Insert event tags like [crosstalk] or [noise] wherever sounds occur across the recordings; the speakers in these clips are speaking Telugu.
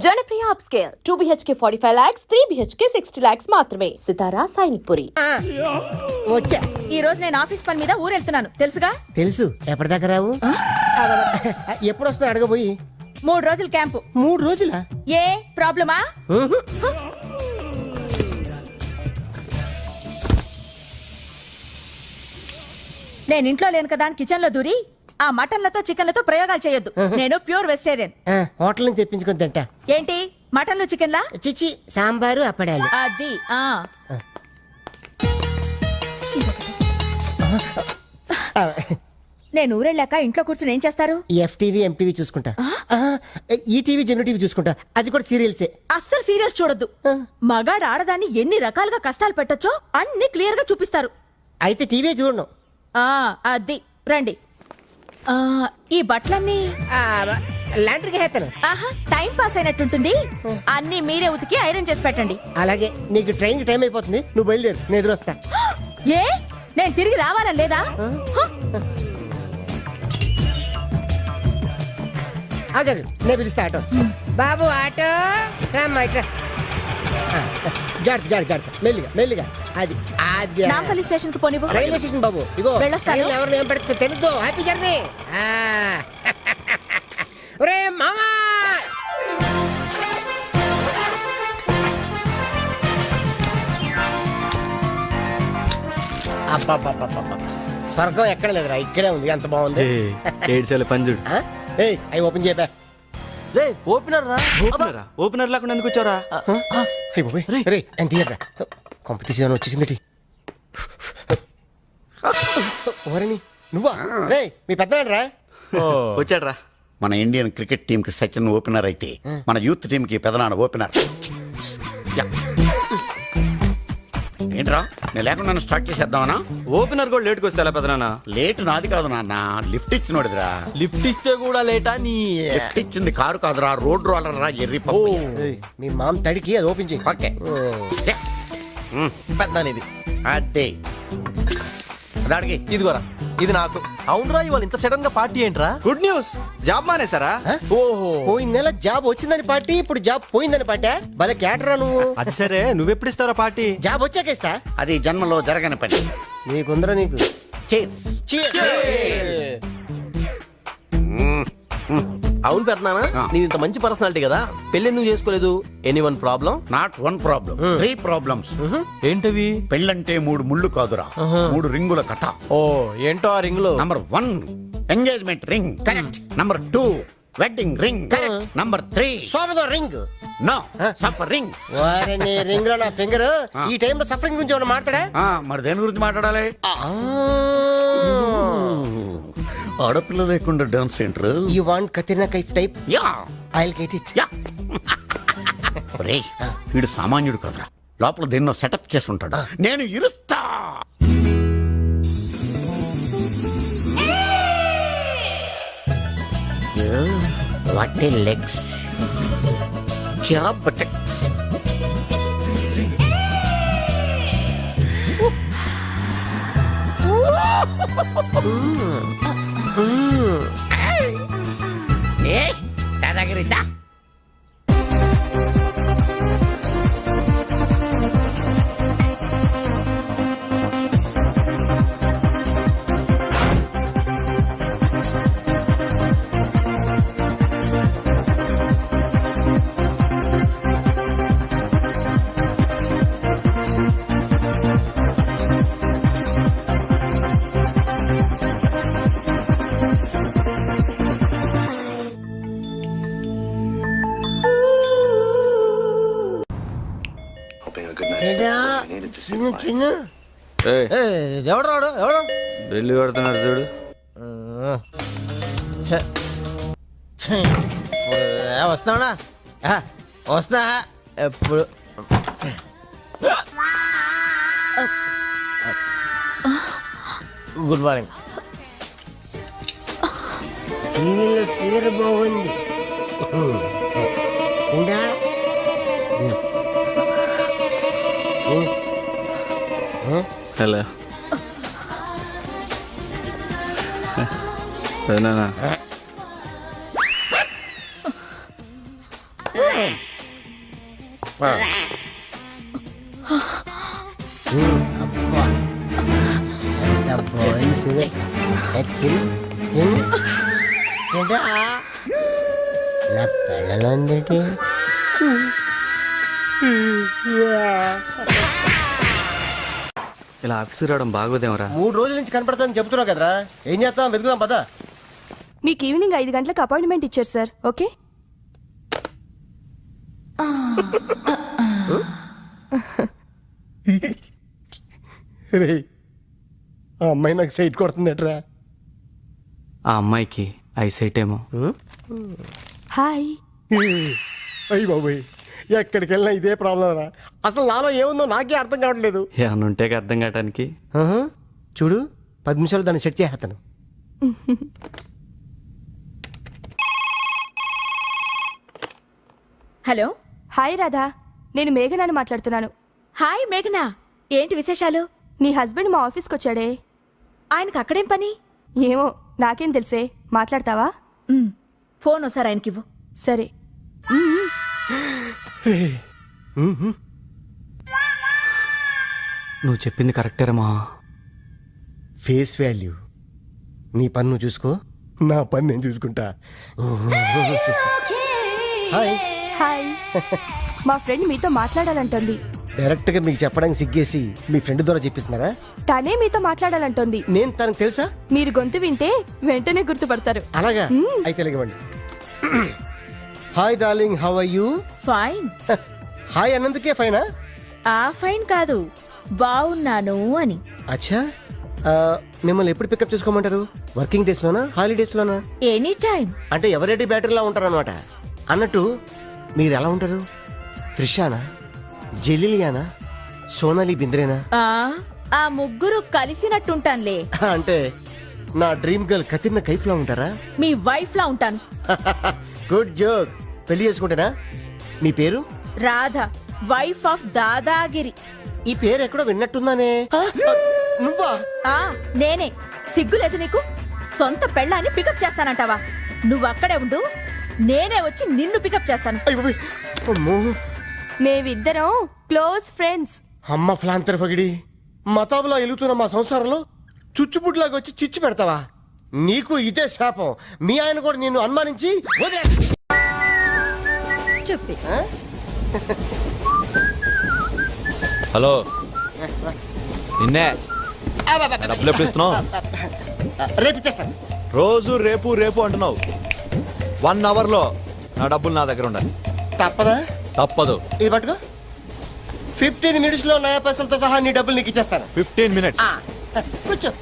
Janapriya upscale two BHK forty five lakhs three BHK sixty lakhs మాత్రమే. సితారా సైనిక్ పురి వచ్చా. ఈ రోజు నేను ఆఫీస్ పని మీద ఊరెళ్తున్నాను. తెలుసుగా? తెలుసు. ఎప్పటిదాకా రావు? ఎప్పుడు వస్తుంది అడగబోయి? మూడు రోజులు క్యాంపు. మూడు రోజుల? ఏ ప్రాబ్లమా? నేను ఇంట్లో లేను కదా అని కిచెన్లో దూరి ఆ మటన్లతో చికెన్లతో ప్రయోగాలు చేయొద్దు. నేను ప్యూర్ వెజిటేరియన్. హోటల్ నుంచి తెప్పించుకొని తింటా. ఏంటి? మటన్లు చికెన్లా? చిచి సాంబారు అప్పడాలు. అది ఆ. నేను ఊరెళ్ళాక ఇంట్లో కూర్చుని ఏం చేస్తారు? ఎఫ్టీవీ ఎంటీవీ చూసుకుంటా. ఈ టీవీ జెన్ టీవీ చూసుకుంటా. అది కూడా సీరియల్సే. అస్సలు సీరియస్ చూడొద్దు. మగాడు ఆడదాన్ని ఎన్ని రకాలుగా కష్టాలు పెట్టొచ్చో అన్ని క్లియర్గా చూపిస్తారు. అయితే టీవీ చూడను. అది. రండి. ఆ ఈ బట్టలన్నీ? లాండ్రీకి హేతను ఆహా టైం పాస్ అయినట్టుంటుంది. అన్ని మీరే ఉతికి ఐరన్ చేసి పెట్టండి. అలాగే నీకు ట్రైన్ టైం అయిపోతుంది. నువ్వు బయలుదేరు నేను ఎదురు వస్తా ఏ? నేను తిరిగి రావాలని లేదా? హ! ఆగదు నేను పిలుస్తా ఆటో. బాబు ఆటో. రామ్మా ఇట్రా జాగ్రత్త జాగ్రత్త జాగ్రత్త. మెల్లిగా మెల్లిగా. అది స్టేషన్కి పోనివ్వు రైల్వే స్టేషన్ బాబు ఇగో. వెళ్ళొస్తాను. ట్రైన్లో ఎవరిని ఏం పెడితే తెలుద్దు హ్యాపీ జర్నీ ఒరే మామా. అబ్బబ్బబ్బబ్బబ్బ. స్వర్గం ఎక్కడ లేదురా ఇక్కడే ఉంది ఎంత బాగుంది. ఏడ్చాలి పంజుడు? ఏయ్ అవి ఓపెన్ చేయబా రే ఓపెనర్ రా ఓపెనరా? ఓపెనర్ లేకుండా ఎందుకు వచ్చారా అయ్యి బాబోయ్ రే ఎంత తీయట్రా. కొంప తీసేదాన్ని వచ్చేసిందటి. ఓరని నువ్వా? రే మీ పెద్దనాడు రా వచ్చాడు రా మన ఇండియన్ క్రికెట్ టీం కి సచిన్ ఓపెనర్ అయితే మన యూత్ టీం కి పెదనాన్న ఓపెనర్. యా. ఏంట్రా నేను లేకుండా నన్ను స్టార్ట్ చేసేద్దామనా? ఓపెనర్ కూడా లేట్కి వస్తా పెదనాన్న లేట్ నాది కాదు నాన్న లిఫ్ట్ ఇచ్చినోడిదిరా. లిఫ్ట్ ఇస్తే కూడా లేటా నీ? లిఫ్ట్ ఇచ్చింది కారు కాదురా రోడ్ రోలర్ రా ఎర్రి పప్పు ఏయ్, మీ మామ తడికి అది ఓపెన్ చేయి. ఓకే. పెద్దానిది అదే. దాడికి ఇదిగోరా ఇది నాకు. అవునరా ఇవాళ ఇంత సడన్గా పార్టీ ఏంట్రా? Good news. జాబ్ మానేసారా ఓహో. పోయిన నెల జాబ్ వచ్చిందని పార్టీ ఇప్పుడు జాబ్ పోయిందని పార్టీ. భలే కేటరా నువ్వు. అది సరే నువ్వెప్పుడు ఇస్తారా పార్టీ? జాబ్ వచ్చాకేస్తా అది జన్మలో జరగని పని. నీకుందరా నీకు. Cheers. అవును ఆ. నీది ఇంత మంచి పర్సనాలిటీ కదా. పెళ్ళి ఎందుకు చేసుకోలేదు any one problem not one problem three problems ఏంటవి? పెళ్ళంటే మూడు ముళ్ళు కాదురా. మూడు రింగుల కథ. ఓ ఏంటో ఆ రింగ్లో number one engagement ring correct number two wedding ring correct number three సోమదో ring. No suffer ring వారిని రింగ్లో నా ఫింగర్ ఈ టైంలో సఫరింగ్ గురించి ఏమైనా మాట్లాడా? మరి దేని గురించి మాట్లాడాలి? ఆడపిల్ల లేకుండా dance centre you want Katrina Kaif type yeah. I get it yeah. రే [laughs] వీడు సామాన్యుడు కదరా. లోపల దేన్నో సెటప్ చేసి ఉంటాడు నేను ఇరుస్తా. వాట్ లెగ్స్ క్యా బటక్స్ దాదాగిరి దా తిను తిను ఎవడు రాడు? ఎవడు? బెల్లి కొడుతున్నాడు చూడు. ఛ. ఛ. ఏ, వస్తావా ఆ, వస్తా. ఎప్పుడు? Good morning. టీవీలో ఫిగర్ బాగుంది. ఇందా హలో పెదనాన్న ఆ. అబ్బా. ఎంత బాగుంది ఫిగర్. ఏ, తిను, తిను. తింటా. నా పిల్లలు ఉందేంటి ఇలా ఆఫీస్కి రావడం బాగోదేమరా. మూడు రోజుల నుంచి కనపడతాను చెప్తున్నావు కదరా. ఏం చేస్తాం వెతుకుదాం పదా. మీకు ఈవినింగ్ ఐదు గంటలకు అపాయింట్మెంట్ ఇచ్చారు సార్. ఓకే? రే ఆ అమ్మాయి నాకు సైట్ కొడుతుందట్రా. ఆ అమ్మాయికి ఐసైట్ ఏమో. హాయ్. అయ్యి బాబోయ్. ఎక్కడికి వెళ్ళినా ఇదే ప్రాబ్లం రా. అసలు నాలో ఏముందో నాకే అర్థం కావట్లేదు ఏమన్నా ఉంటే అర్థం కావటానికి? ఆహా. చూడు పది నిమిషాలు దాన్ని సెట్ చేస్తాను హలో. హాయ్ రాధా. నేను మేఘనాని మాట్లాడుతున్నాను. హాయ్ మేఘనా. ఏంటి విశేషాలు? నీ హస్బెండ్ మా ఆఫీస్కి వచ్చాడే. ఆయనకు అక్కడేం పని? ఏమో నాకేం తెలుసే. మాట్లాడతావా? ఉమ్, ఫోన్ ఒకసారి ఆయనకివ్వు. సరే. నువ్వు చెప్పింది కరెక్టేరమ్మా ఫేస్ వాల్యూ. నీ పని నువ్వు చూసుకో. నా పని నేను చూసుకుంటా. హాయ్. హాయ్. మా ఫ్రెండ్ మీతో మాట్లాడాలంటోంది. డైరెక్ట్గా మీకు చెప్పడానికి సిగ్గేసి మీ ఫ్రెండ్ ద్వారా చెప్పిస్తున్నారా? తనే మీతో మాట్లాడాలంటోంది. నేను తనకు తెలుసా? మీరు గొంతు వింటే వెంటనే గుర్తుపడతారు. అలాగా? అయితే ఇవ్వండి hi darling how are you fine hi అన్నందుకే ఫైనా ఆ ఫైన్ కాదు. బాగున్నాను అని. అచ్చా. మిమ్మల్ని ఎప్పుడు పికప్ చేసుకోమంటారు? వర్కింగ్ డేస్ లోనా? హాలిడేస్ లోనా? ఎనీ టైం అంటే ఎవరెడీ బ్యాటరీలా ఉంటారు అనమాట అన్నట్టు మీరు ఎలా ఉంటారు? త్రిషానా? జెలిలియానా? సోనాలి బింద్రేనా? ఆ ఆ ముగ్గురు కలిసినట్టుంటానులే. [laughs] అంటే నా డ్రీమ్ గర్ల్ కతిన్న కైఫ్లా ఉంటారా? మీ వైఫ్ లా ఉంటాను. [laughs] Good joke. పెళ్ళి చేసుకుంటేనా? మీ పేరు? Radha wife of Dadagiri. ఈ పేరు ఎక్కడో విన్నట్టుందానే. ఆ, ఆ, నువ్వా? ఆ నేనే. సిగ్గులేదు నీకు? సొంత పెళ్ళాన్ని పికప్ చేస్తానంటావా? నువ్వు అక్కడే ఉండు నేనే వచ్చి నిన్ను పికప్ చేస్తాను. అయ్య బాబోయ్. అమ్మో. మేమిద్దరం క్లోజ్ ఫ్రెండ్స్ అమ్మ ఫ్లాంతర్ పగిడి మతాబులా ఎలుగుతున్న మా సంసారంలో చుచ్చుపుట్లాగా వచ్చి చిచ్చు పెడతావా? నీకు ఇదే శాపం. మీ ఆయన కూడా నిన్ను అనుమానించి. హలో. నిన్నే నా డబ్బులు ఎప్పుడు ఇస్తున్నావు? రేపు ఇచ్చేస్తాను రోజు రేపు రేపు అంటున్నావు. వన్ అవర్లో నా డబ్బులు నా దగ్గర ఉండాలి. తప్పదా? తప్పదు. ఇది పట్టుకో. ఫిఫ్టీన్ మినిట్స్లో నయా పైసలతో సహా నీ డబ్బులు నీకు ఇచ్చేస్తాను. ఫిఫ్టీన్ మినిట్స్ కూర్చో.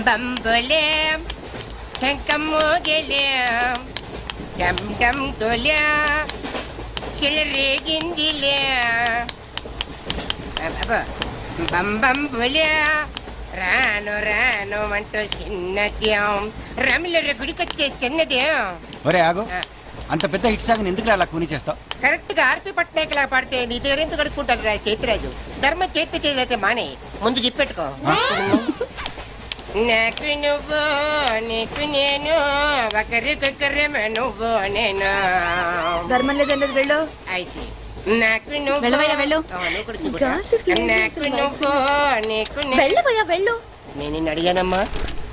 బం బం బొలేం శంఖం మోగలేం డమ్ డమ్ డోలే సిలరేగిందిలే అబ్బ, బం బం బొలే రాను రాను అంటూ చిన్నదేం రమిల గుడికొచ్చే చిన్నదేం. ఒరే ఆగు అంత పెద్ద హిట్ సాగ్ ఎందుకు అలా కూని చేస్తావు? కరెక్ట్గా ఆర్పి పట్నాయక్ లా పాడితే నీ దగ్గర ఎందుకు కడుక్కుంటాడు రా సేతిరాజు? ధర్మ చేతి చేదైతే మానే ముందు చెప్పెట్టుకో నాకు నువ్వు నీకు నేను ఒకరికొకరేమే నువ్వు నేను. ధర్మం లేదన్నది వెళ్ళు. ఐసి నాకు నువ్వు వెళ్ళవయ్యా, వెళ్ళు. ఆ, నువ్వు కూడా. నాకు నువ్వు నీకు నేను వెళ్ళవయ్యా వెళ్ళు నేను నిన్ను అడిగానమ్మా.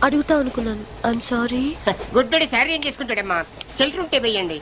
అడుగుతా అనుకున్నాను. ఐమ్ సారీ గుడ్డోడి సారీ ఏం చేసుకుంటాడమ్మా? షెల్టర్ ఉంటే వెయ్యండి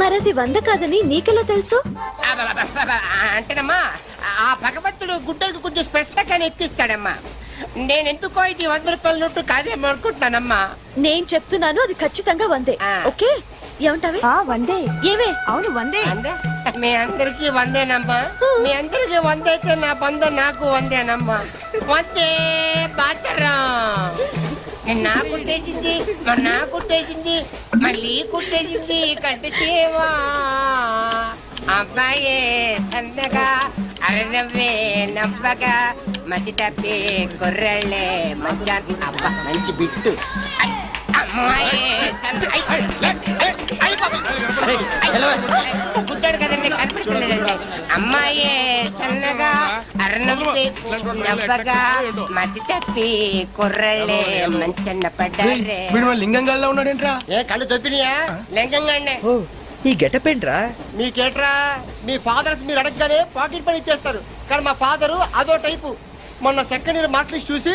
మరది వంద కాదని నీకెలా తెలుసు. అంటేనమ్మా ఆ భగవంతుడు గుడ్డలకు కొంచెం స్పెషల్ గానే ఎక్కిస్తాడమ్మా నేను ఎందుకో ఇది వంద రూపాయల నోటు కాదేమో అనుకుంటున్నానమ్మా. నేను చెప్తున్నాను అది ఖచ్చితంగా వందే. ఓకే? ఏమంటావే? ఆ వందే. ఏవే అవును వందే. వందే? మీ అందరికి వందేనమ్మా. మీ అందరికి వందైతే నా బంధ నాకు వందేనమ్మా. వందే బాచరం నేను కుట్టేసింది మరి నా కుట్టేసింది మళ్ళీ కుట్టేసింది కంటి అబ్బాయే సందగా అరనవ్వే నవ్వగా మతి తప్పే కుర్రళ్ళే మంచి అబ్బా మంచి బిట్టు. పుట్టాడు కదండి కనిపించలేదండి అమ్మాయే సన్నగా అరణవ్వే నవ్వగా మతి తప్పి కుర్రళ్ళే మంచన్న పడ్డారే. లింగంగా ఉన్నాడేంట్రా? ఏ కళ్ళు తొప్పినాయా? లింగంగానే ఈ గెటప్ ఏంట్రా? మీకేట్రా? మీ ఫాదర్స్ మీరు అడగగానే పాకెట్ పని ఇచ్చేస్తారు. కానీ మా ఫాదరు అదో టైపు. మొన్న సెకండ్ ఇయర్ మార్క్ లిస్ట్ చూసి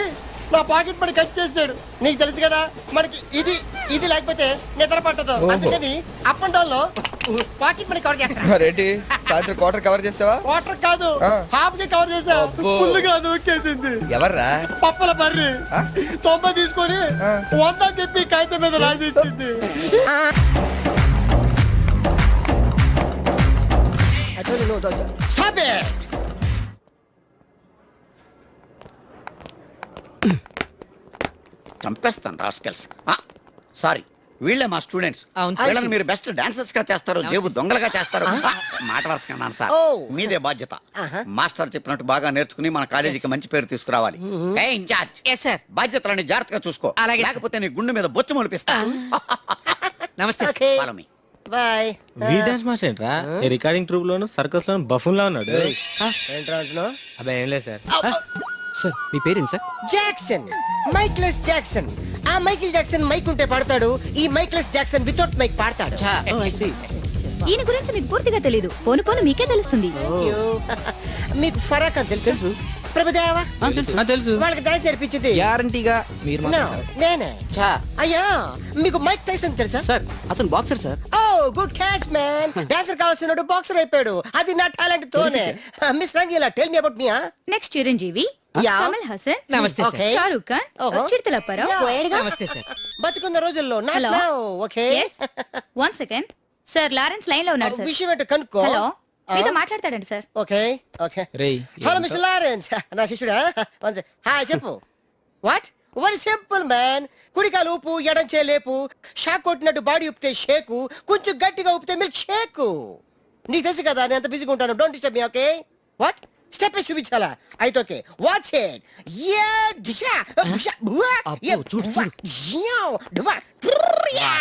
నా పాకెట్ పని కట్ చేసాడు. నీకు తెలుసు కదా మనకి ఇది ఇది లేకపోతే నిద్ర పట్టదు. అందుకని అప్ అండ్ డౌన్లో పాకెట్ మనీ కవర్ చేస్తా రెడ్డి సాయంత్రం క్వార్టర్ కవర్ చేస్తావా? వాటర్ కాదు. హాఫ్కి కవర్ చేసా. ఫుల్గా నొక్కేసింది. ఎవర్రా? పప్పల బర్రి? తొంభై తీసుకొని. వంద అని చెప్పి కాగితం మీద రాసి ఇచ్చింది. Stop చంపేస్తాను రాస్కెల్స్. సారీ వీళ్ళే మా స్టూడెంట్స్. వీళ్ళని మీరు బెస్ట్ డాన్సర్స్గా చేస్తారు జేబు దొంగలుగా చేస్తారు. మాట వరుసగా సార్. మీదే బాధ్యత. మాస్టర్ చెప్పినట్టు బాగా నేర్చుకుని మన కాలేజీకి మంచి పేరు తీసుకురావాలి. ఏ ఇన్ఛార్జ్ బాధ్యతలని జాగ్రత్తగా చూసుకో. అలాగే. లేకపోతే నీ గుండె మీద బొచ్చు మొలిపిస్తా. [laughs] నమస్తే. వీ డాన్స్ మాస్టర్ ఏంట్రా? ఈ రికార్డింగ్ ట్రూప్ లోను సర్కస్ లోను బఫూన్ లా ఉన్నాడు. ఏంట్రా? అబ్బాయి ఏం లేదు సార్ సార్ మీ పేరేంటి సార్? జాక్సన్. Michael Jackson. ఆ మైకిల్ జాక్సన్ మైక్ ఉంటే పాడతాడు ఈ మైక్లెస్ జాక్సన్ వితౌట్ మైక్ పాడతాడు. ఈయన గురించి మీకు పూర్తిగా తెలియదు పోను పోను మీకే తెలుస్తుంది. మీకు ఫరాక్ అని తెలుసు? ప్రభుదేవా? తెలుసు. తెలుసు. వాళ్ళకి డాన్స్ నేర్పించింది. గ్యారంటీగా మీరు నేనే. చా. అయ్యా మీకు మైక్ టైసన్ తెలుసా? సార్ అతను boxer sir. Oh good catch man dancer కావాల్సినాడు boxer అయిపోయాడు. అది నా టాలెంట్ తోనే. Miss Rangeela tell me about me next Chiranjeevi. Kamal Haasan. నమస్తే ఓకే. షారూక్ ఖాన్. ఓహో. చిరుతలప్పారావు నమస్తే సార్. బతుకున్న రోజుల్లో not Hello. Now okay. One second sir Lawrence లైన్లో ఉన్నారు సార్ విషయం ఏంటో కనుక్కో. హలో. మీతో మాట్లాడతాడండి సార్ ఓకే ఓకే. రేయ్ హలో మిస్టర్ లారెన్స్. [laughs] నా శిష్యుడా? [laughs] హాయ్ చెప్పు. వాట్ వెరీ సింపుల్ మ్యాన్ కుడికాలు ఊపు ఎడం లేపు షాక్ కొట్టినట్టు బాడీ ఊపితే షేకు కొంచెం గట్టిగా ఊపితే మిల్క్ షేకు నీకు తెలుసు కదా నేను ఎంత బిజీగా ఉంటాను. Don't disturb me okay what step చూపించాలా అయితే ఓకే వాచ్ ఇట్ యా దిశా దిశా బువా యా చూడు, చూడు. జియావ్ డువా యా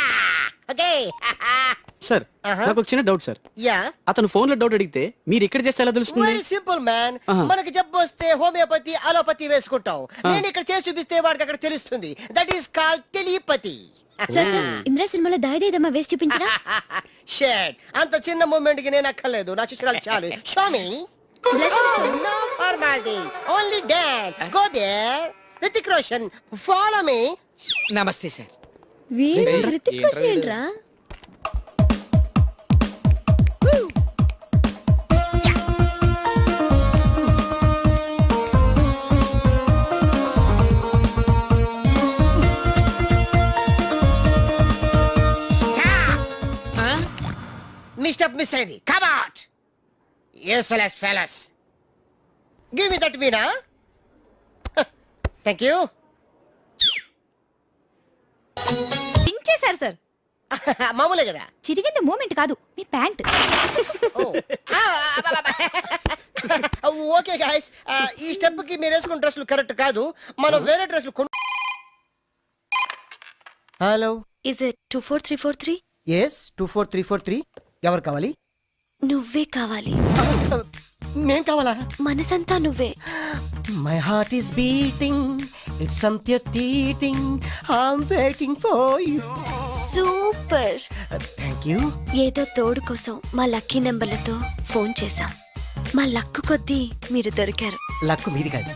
ఓకే సార్ Uh-huh. నాకు ఒక చిన్న డౌట్ సార్ యా అతను ఫోన్లో డౌట్ అడిగితే మీరు ఎక్కడ చేస్తే ఎలా తెలుస్తుంది? Very simple man. మనకి జబ్బు వస్తే హోమియోపతి అలోపతి వేసుకుంటాం. నేను ఇక్కడ చేసి చూపిస్తే వాడికి అక్కడ తెలుస్తుంది. That is call telepathy sir sir Indra సినిమాలో దాయిదేదమ్మా వేసి చూపించరా? [laughs] షేట్ అంత చిన్న మూమెంట్కి నేను అక్కర్లేదు. నా శిష్యురాలు చాలు. [laughs] Show me no formality only dance go there Hrithik Roshan follow me నమస్తే సార్ వీడు ఏంట్రా? హృతిక్ రోషన్ ఏంట్రా? మీ స్టెప్ మిస్ అయింది come out useless fellows give me that Meena thank you పించేశారు sir [laughs] మామూలే కదా. చిరిగింది మూమెంట్ కాదు మీ ప్యాంట్. [laughs] ఓకే గాయస్ ఈ స్టెప్కి మీరు వేసుకున్న డ్రెస్లు కరెక్ట్ కాదు. మనం వేరే డ్రెస్లు కొను hello is it two four three four three yes two four three four three ఎవరు కావాలి? నువ్వే కావాలి. నేను కావాలా? మనసంతా నువ్వే. My heart is beating it's something టీటింగ్ I'm waiting for you super thank you ఏదో తోడు కోసం మా లక్కీ నెంబర్లతో ఫోన్ చేశాం. మా లక్కు కొద్దీ మీరు దొరికారు. లక్ మీది కాదు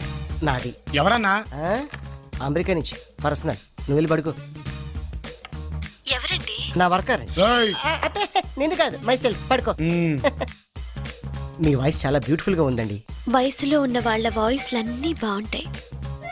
నాది. ఎవరన్నా? ఆ? అమెరికా నుంచి పర్సనల్. నువ్వు వెళ్ళి పడుకో. ఎవరండి? నా వర్కర్. అంటే నిన్ను కాదు మై సెల్ఫ్ పడుకో మీ వాయిస్ చాలా బ్యూటిఫుల్గా ఉందండి. వయసులో ఉన్న వాళ్ళ వాయిస్లన్నీ బాగుంటాయి.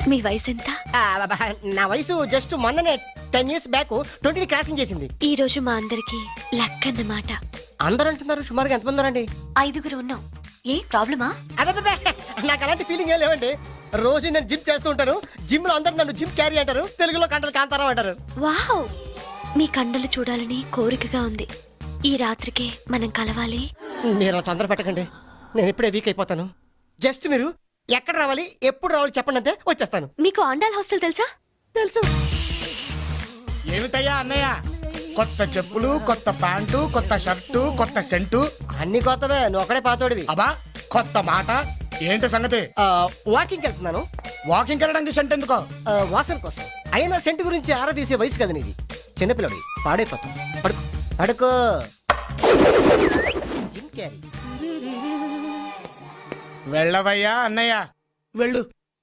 మీ వయసు ఎంత? ఆ, నా వయసు జస్ట్ మొన్ననే ten years back twenty crossing చేసింది. ఈ రోజు మా అందరికి లక్ అన్నమాట. అందరూ అంటున్నారు సుమారుగా ఎంతమంది ఉన్నారండి? ఐదుగురు ఉన్నాం. ఏ ప్రాబ్లమా? అబ్బబ్బబ్బే, నాకు అలాంటి ఫీలింగ్ ఏం లేవండి. రోజు నేను జిమ్ చేస్తూ ఉంటాను. జిమ్లో అందరూ నన్ను జిమ్ క్యారీ అంటారు. తెలుగులో కంటలు కాంతారావు అంటారు. వావ్! మీ కండలు చూడాలని కోరికగా ఉంది. ఈ రాత్రికే మనం కలవాలి? మీరు అలా తొందర పెట్టకండి. నేను ఇప్పుడే వీక్ అయిపోతాను. జస్ట్ మీరు ఎక్కడ రావాలి ఎప్పుడు రావాలి చెప్పండి అంతే వచ్చేస్తాను. మీకు ఆండాల్ హాస్టల్ తెలుసా? తెలుసు. ఏమిటయ్యా అన్నయ్య? కొత్త చెప్పులు కొత్త ప్యాంటు కొత్త షర్టు కొత్త సెంటు. అన్ని కొత్తవే నువ్వు ఒకడే పాతోడివి. అబ్బా కొత్త మాట. ఏంటి సంగతి? వాకింగ్ వెళ్తున్నాను. వాకింగ్ వెళ్ళడానికి సెంట్ ఎందుకో? ఆ, వాసన కోసం. అయినా సెంటు గురించి ఆరా తీసే వయసు కదా నీది. చిన్నపిల్లడి పాడైపోతాం. పడుకో. పడుకో వెళ్ళవయ్యా అన్నయ్య. వెళ్ళు.